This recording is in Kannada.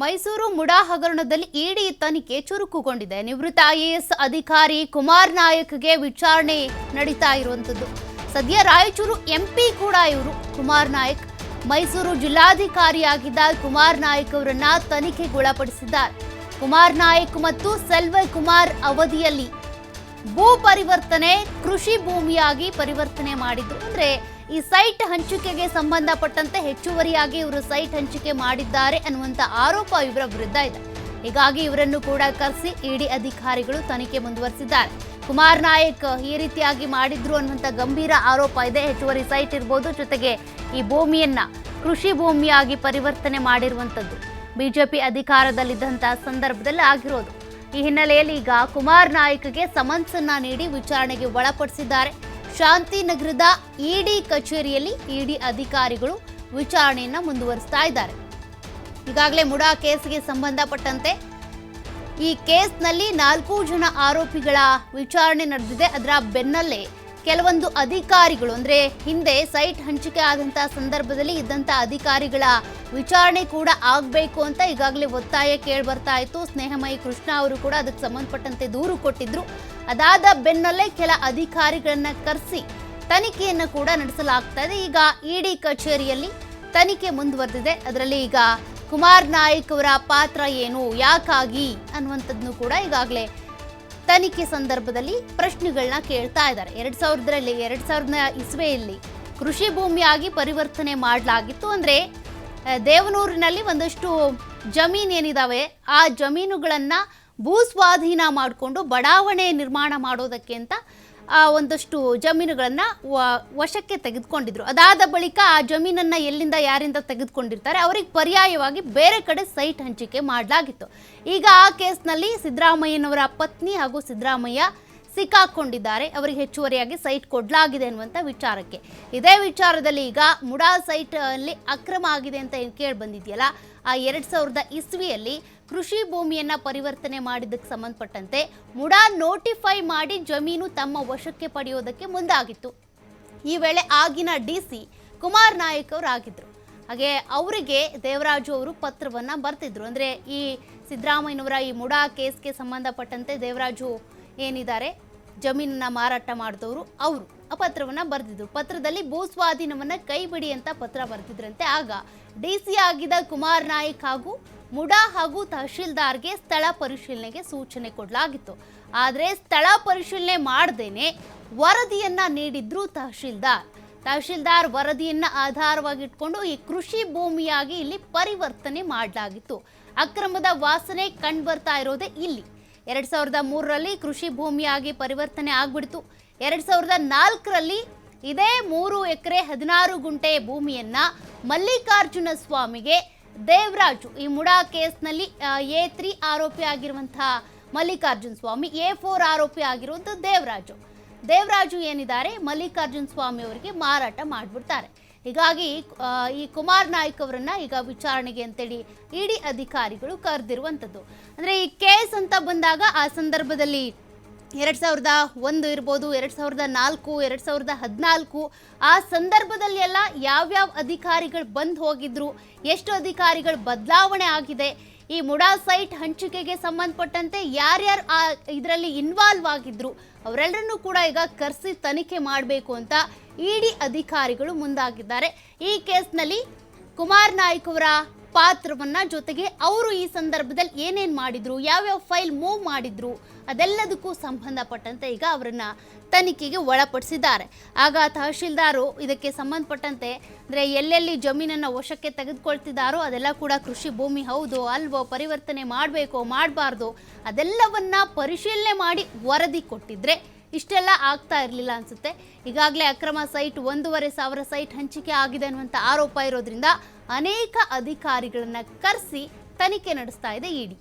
ಮೈಸೂರು ಮುಡಾ ಹಗರಣದಲ್ಲಿ ಇಡಿ ತನಿಖೆ ಚುರುಕುಗೊಂಡಿದೆ. ನಿವೃತ್ತ ಐಎಎಸ್ ಅಧಿಕಾರಿ ಕುಮಾರ್ ನಾಯಕ್ಗೆ ವಿಚಾರಣೆ ನಡೀತಾ ಇರುವಂಥದ್ದು. ಸದ್ಯ ರಾಯಚೂರು ಎಂಪಿ ಕೂಡ ಇವರು. ಕುಮಾರ್ ನಾಯಕ್ ಮೈಸೂರು ಜಿಲ್ಲಾಧಿಕಾರಿಯಾಗಿದ್ದ ಕುಮಾರ್ ನಾಯಕ್ ಅವರನ್ನ ತನಿಖೆಗೊಳಪಡಿಸಿದ್ದಾರೆ. ಕುಮಾರ್ ನಾಯಕ್ ಮತ್ತು ಸೆಲ್ವ ಕುಮಾರ್ ಅವಧಿಯಲ್ಲಿ ಭೂ ಪರಿವರ್ತನೆ ಕೃಷಿ ಭೂಮಿಯಾಗಿ ಪರಿವರ್ತನೆ ಮಾಡಿದ್ರು. ಅಂದ್ರೆ ಈ ಸೈಟ್ ಹಂಚಿಕೆಗೆ ಸಂಬಂಧಪಟ್ಟಂತೆ ಹೆಚ್ಚುವರಿಯಾಗಿ ಇವರು ಸೈಟ್ ಹಂಚಿಕೆ ಮಾಡಿದ್ದಾರೆ ಅನ್ನುವಂತ ಆರೋಪ ಇವರ ವಿರುದ್ಧ ಇದೆ. ಹೀಗಾಗಿ ಇವರನ್ನು ಕೂಡ ಕರೆಸಿ ಇಡಿ ಅಧಿಕಾರಿಗಳು ತನಿಖೆ ಮುಂದುವರಿಸಿದ್ದಾರೆ. ಕುಮಾರ್ ನಾಯಕ್ ಈ ರೀತಿಯಾಗಿ ಮಾಡಿದ್ರು ಅನ್ನುವಂಥ ಗಂಭೀರ ಆರೋಪ ಇದೆ. ಹೆಚ್ಚುವರಿ ಸೈಟ್ ಇರ್ಬೋದು, ಜೊತೆಗೆ ಈ ಭೂಮಿಯನ್ನ ಕೃಷಿ ಭೂಮಿಯಾಗಿ ಪರಿವರ್ತನೆ ಮಾಡಿರುವಂಥದ್ದು ಬಿಜೆಪಿ ಅಧಿಕಾರದಲ್ಲಿದ್ದಂತಹ ಸಂದರ್ಭದಲ್ಲಿ ಆಗಿರೋದು. ಈ ಹಿನ್ನೆಲೆಯಲ್ಲಿ ಈಗ ಕುಮಾರ್ ನಾಯಕ್ಗೆ ಸಮನ್ಸ್ ಅನ್ನ ನೀಡಿ ವಿಚಾರಣೆಗೆ ಒಳಪಡಿಸಿದ್ದಾರೆ. ಶಾಂತಿನಗರದ ಇಡಿ ಕಚೇರಿಯಲ್ಲಿ ಇಡಿ ಅಧಿಕಾರಿಗಳು ವಿಚಾರಣೆಯನ್ನ ಮುಂದುವರಿಸ್ತಾ ಇದ್ದಾರೆ. ಈಗಾಗಲೇ ಮುಡಾ ಕೇಸ್ಗೆ ಸಂಬಂಧಪಟ್ಟಂತೆ ಈ ಕೇಸ್ನಲ್ಲಿ ನಾಲ್ಕು ಜನ ಆರೋಪಿಗಳ ವಿಚಾರಣೆ ನಡೆದಿದೆ. ಅದರ ಬೆನ್ನಲ್ಲೇ ಕೆಲವೊಂದು ಅಧಿಕಾರಿಗಳು, ಅಂದ್ರೆ ಹಿಂದೆ ಸೈಟ್ ಹಂಚಿಕೆ ಆದಂತಹ ಸಂದರ್ಭದಲ್ಲಿ ಇದ್ದಂತ ಅಧಿಕಾರಿಗಳ ವಿಚಾರಣೆ ಕೂಡ ಆಗಬೇಕು ಅಂತ ಈಗಾಗಲೇ ಒತ್ತಾಯ ಕೇಳಿ ಬರ್ತಾ ಇತ್ತು. ಸ್ನೇಹಮಯಿ ಕೃಷ್ಣ ಅವರು ಕೂಡ ಅದಕ್ಕೆ ಸಂಬಂಧಪಟ್ಟಂತೆ ದೂರು ಕೊಟ್ಟಿದ್ರು. ಅದಾದ ಬೆನ್ನಲ್ಲೇ ಕೆಲ ಅಧಿಕಾರಿಗಳನ್ನ ಕರೆಸಿ ತನಿಖೆಯನ್ನು ಕೂಡ ನಡೆಸಲಾಗ್ತಾ ಇದೆ ಈಗ ಇಡಿ ಕಚೇರಿಯಲ್ಲಿ ತನಿಖೆ ಮುಂದುವರೆದಿದೆ. ಅದರಲ್ಲಿ ಈಗ ಕುಮಾರ್ ನಾಯಕ್ ಅವರ ಪಾತ್ರ ಏನು, ಯಾಕಾಗಿ ಅನ್ನುವಂಥದ್ದನ್ನು ಕೂಡ ಈಗಾಗಲೇ ತನಿಖೆ ಸಂದರ್ಭದಲ್ಲಿ ಪ್ರಶ್ನೆಗಳನ್ನ ಕೇಳ್ತಾ ಇದ್ದಾರೆ. ಎರಡ್ ಸಾವಿರದಲ್ಲಿ, ಎರಡ್ ಸಾವಿರದ ಇಸ್ವೆಯಲ್ಲಿ ಕೃಷಿ ಭೂಮಿಯಾಗಿ ಪರಿವರ್ತನೆ ಮಾಡಲಾಗಿತ್ತು. ಅಂದ್ರೆ ದೇವನೂರಿನಲ್ಲಿ ಒಂದಷ್ಟು ಜಮೀನ್ ಏನಿದಾವೆ, ಆ ಜಮೀನುಗಳನ್ನ ಭೂ ಸ್ವಾಧೀನ ಮಾಡಿಕೊಂಡು ಬಡಾವಣೆ ನಿರ್ಮಾಣ ಮಾಡೋದಕ್ಕೆ ಅಂತ ಒಂದಷ್ಟು ಜಮೀನುಗಳನ್ನು ವಶಕ್ಕೆ ತೆಗೆದುಕೊಂಡಿದ್ರು. ಅದಾದ ಬಳಿಕ ಆ ಜಮೀನನ್ನ ಎಲ್ಲಿಂದ ಯಾರಿಂದ ತೆಗೆದುಕೊಂಡಿರ್ತಾರೆ, ಅವರಿಗೆ ಪರ್ಯಾಯವಾಗಿ ಬೇರೆ ಕಡೆ ಸೈಟ್ ಹಂಚಿಕೆ ಮಾಡಲಾಗಿತ್ತು. ಈಗ ಆ ಕೇಸ್ನಲ್ಲಿ ಸಿದ್ದರಾಮಯ್ಯನವರ ಪತ್ನಿ ಹಾಗೂ ಸಿದ್ದರಾಮಯ್ಯ ಸಿಕ್ಕಾಕೊಂಡಿದ್ದಾರೆ. ಅವರಿಗೆ ಹೆಚ್ಚುವರಿಯಾಗಿ ಸೈಟ್ ಕೊಡಲಾಗಿದೆ ಅನ್ನುವಂಥ ವಿಚಾರಕ್ಕೆ. ಇದೇ ವಿಚಾರದಲ್ಲಿ ಈಗ ಮುಡಾ ಸೈಟ್ ಅಲ್ಲಿ ಅಕ್ರಮ ಆಗಿದೆ ಅಂತ ಏನು ಕೇಳಿ ಬಂದಿದೆಯಲ್ಲ ಆ ಎರಡು ಸಾವಿರದ ಇಸ್ವಿಯಲ್ಲಿ ಕೃಷಿ ಭೂಮಿಯನ್ನ ಪರಿವರ್ತನೆ ಮಾಡಿದ್ದಕ್ಕೆ ಸಂಬಂಧಪಟ್ಟಂತೆ ಮುಡಾ ನೋಟಿಫೈ ಮಾಡಿ ಜಮೀನು ತಮ್ಮ ವಶಕ್ಕೆ ಪಡೆಯೋದಕ್ಕೆ ಮುಂದಾಗಿತ್ತು. ಈ ವೇಳೆ ಆಗಿನ ಡಿ ಸಿ ಕುಮಾರ್ ನಾಯಕ್ ಅವರು ಆಗಿದ್ರು. ಹಾಗೆ ಅವರಿಗೆ ದೇವರಾಜು ಅವರು ಪತ್ರವನ್ನ ಬರ್ತಿದ್ರು. ಅಂದ್ರೆ ಈ ಸಿದ್ದರಾಮಯ್ಯನವರ ಈ ಮುಡಾ ಕೇಸ್ಗೆ ಸಂಬಂಧಪಟ್ಟಂತೆ ದೇವರಾಜು ಏನಿದ್ದಾರೆ? ಜಮೀನನ್ನ ಮಾರಾಟ ಮಾಡಿದವರು ಅವರು. ಆ ಪತ್ರವನ್ನ ಬರೆದಿದ್ರು. ಪತ್ರದಲ್ಲಿ ಭೂ ಸ್ವಾಧೀನವನ್ನ ಕೈ ಬಿಡಿ ಅಂತ ಪತ್ರ ಬರೆದಿದ್ರಂತೆ. ಆಗ ಡಿ ಸಿ ಆಗಿದ್ದ ಕುಮಾರ್ ನಾಯಕ್ ಹಾಗೂ ಮುಡಾ ಹಾಗೂ ತಹಶೀಲ್ದಾರ್ಗೆ ಸ್ಥಳ ಪರಿಶೀಲನೆಗೆ ಸೂಚನೆ ಕೊಡಲಾಗಿತ್ತು. ಆದರೆ ಸ್ಥಳ ಪರಿಶೀಲನೆ ಮಾಡದೇನೆ ವರದಿಯನ್ನ ನೀಡಿದ್ರು ತಹಶೀಲ್ದಾರ್. ತಹಶೀಲ್ದಾರ್ ವರದಿಯನ್ನ ಆಧಾರವಾಗಿಟ್ಕೊಂಡು ಈ ಕೃಷಿ ಭೂಮಿಯಾಗಿ ಇಲ್ಲಿ ಪರಿವರ್ತನೆ ಮಾಡಲಾಗಿತ್ತು. ಅಕ್ರಮದ ವಾಸನೆ ಕಂಡು ಬರ್ತಾ ಇರೋದೇ ಇಲ್ಲಿ. ಎರಡ್ ಸಾವಿರದ ಮೂರರಲ್ಲಿ ಕೃಷಿ ಭೂಮಿಯಾಗಿ ಪರಿವರ್ತನೆ ಆಗ್ಬಿಡ್ತು. ಎರಡ್ ಸಾವಿರದ ನಾಲ್ಕರಲ್ಲಿ ಇದೇ ಮೂರು ಎಕರೆ ಹದಿನಾರು ಗುಂಟೆ ಭೂಮಿಯನ್ನ ಮಲ್ಲಿಕಾರ್ಜುನ ಸ್ವಾಮಿಗೆ ದೇವರಾಜು ಈ ಮುಡಾ ಕೇಸ್ನಲ್ಲಿ ಎ ತ್ರೀ ಆರೋಪಿ ಆಗಿರುವಂತಹ ಮಲ್ಲಿಕಾರ್ಜುನ ಸ್ವಾಮಿ, ಎ ಫೋರ್ ಆರೋಪಿ ಆಗಿರುವಂಥ ದೇವರಾಜು. ದೇವರಾಜು ಏನಿದ್ದಾರೆ? ಮಲ್ಲಿಕಾರ್ಜುನ ಸ್ವಾಮಿ ಅವರಿಗೆ ಮಾರಾಟ ಮಾಡಿಬಿಡ್ತಾರೆ. ಹೀಗಾಗಿ ಈ ಕುಮಾರ್ ನಾಯ್ಕ್ ಅವರನ್ನ ಈಗ ವಿಚಾರಣೆಗೆ ಅಂತೇಳಿ ಇಡಿ ಅಧಿಕಾರಿಗಳು ಕರೆದಿರುವಂಥದ್ದು. ಅಂದರೆ ಈ ಕೇಸ್ ಅಂತ ಬಂದಾಗ ಆ ಸಂದರ್ಭದಲ್ಲಿ ಎರಡು ಸಾವಿರದ ಒಂದು ಇರ್ಬೋದು, ಎರಡು ಸಾವಿರದ ನಾಲ್ಕು, ಎರಡು ಸಾವಿರದ ಹದಿನಾಲ್ಕು, ಆ ಸಂದರ್ಭದಲ್ಲಿ ಎಲ್ಲ ಯಾವ್ಯಾವ ಅಧಿಕಾರಿಗಳು ಬಂದು ಹೋಗಿದ್ರು, ಎಷ್ಟು ಅಧಿಕಾರಿಗಳು ಬದಲಾವಣೆ ಆಗಿದೆ, ಈ ಮುಡಾ ಸೈಟ್ ಹಂಚಿಕೆಗೆ ಸಂಬಂಧಪಟ್ಟಂತೆ ಯಾರ್ಯಾರು ಆ, ಇದರಲ್ಲಿ ಇನ್ವಾಲ್ವ್ ಆಗಿದ್ರು ಅವರೆಲ್ಲರನ್ನೂ ಕೂಡ ಈಗ ಕರೆಸಿ ತನಿಖೆ ಮಾಡಬೇಕು ಅಂತ ಇಡಿ ಅಧಿಕಾರಿಗಳು ಮುಂದಾಗಿದ್ದಾರೆ. ಈ ಕೇಸ್ನಲ್ಲಿ ಕುಮಾರ್ ನಾಯ್ಕ್ ಅವರ ಪಾತ್ರವನ್ನ ಜೊತೆಗೆ ಅವರು ಈ ಸಂದರ್ಭದಲ್ಲಿ ಏನೇನು ಮಾಡಿದ್ರು, ಯಾವ್ಯಾವ ಫೈಲ್ ಮೂವ್ ಮಾಡಿದ್ರು, ಅದೆಲ್ಲದಕ್ಕೂ ಸಂಬಂಧಪಟ್ಟಂತೆ ಈಗ ಅವರನ್ನ ತನಿಖೆಗೆ ಒಳಪಡಿಸಿದ್ದಾರೆ. ಆಗ ತಹಶೀಲ್ದಾರು ಇದಕ್ಕೆ ಸಂಬಂಧಪಟ್ಟಂತೆ, ಅಂದ್ರೆ ಎಲ್ಲೆಲ್ಲಿ ಜಮೀನನ್ನ ವಶಕ್ಕೆ ತೆಗೆದುಕೊಳ್ತಿದ್ದಾರೋ ಅದೆಲ್ಲ ಕೂಡ ಕೃಷಿ ಭೂಮಿ ಹೌದು, ಅಲ್ವೋ, ಪರಿವರ್ತನೆ ಮಾಡಬೇಕು, ಮಾಡಬಾರ್ದು, ಅದೆಲ್ಲವನ್ನ ಪರಿಶೀಲನೆ ಮಾಡಿ ವರದಿ ಕೊಟ್ಟಿದ್ರೆ ಇಷ್ಟೆಲ್ಲ ಆಗ್ತಾ ಇರಲಿಲ್ಲ ಅನ್ಸುತ್ತೆ. ಈಗಾಗಲೇ ಅಕ್ರಮ ಸೈಟ್ ಒಂದೂವರೆ ಸಾವಿರ ಸೈಟ್ ಹಂಚಿಕೆ ಆಗಿದೆ ಅನ್ನುವಂಥ ಆರೋಪ ಇರೋದ್ರಿಂದ ಅನೇಕ ಅಧಿಕಾರಿಗಳನ್ನ ಕರೆಸಿ ತನಿಖೆ ನಡೆಸ್ತಾ ಇದೆ ಇಡಿ.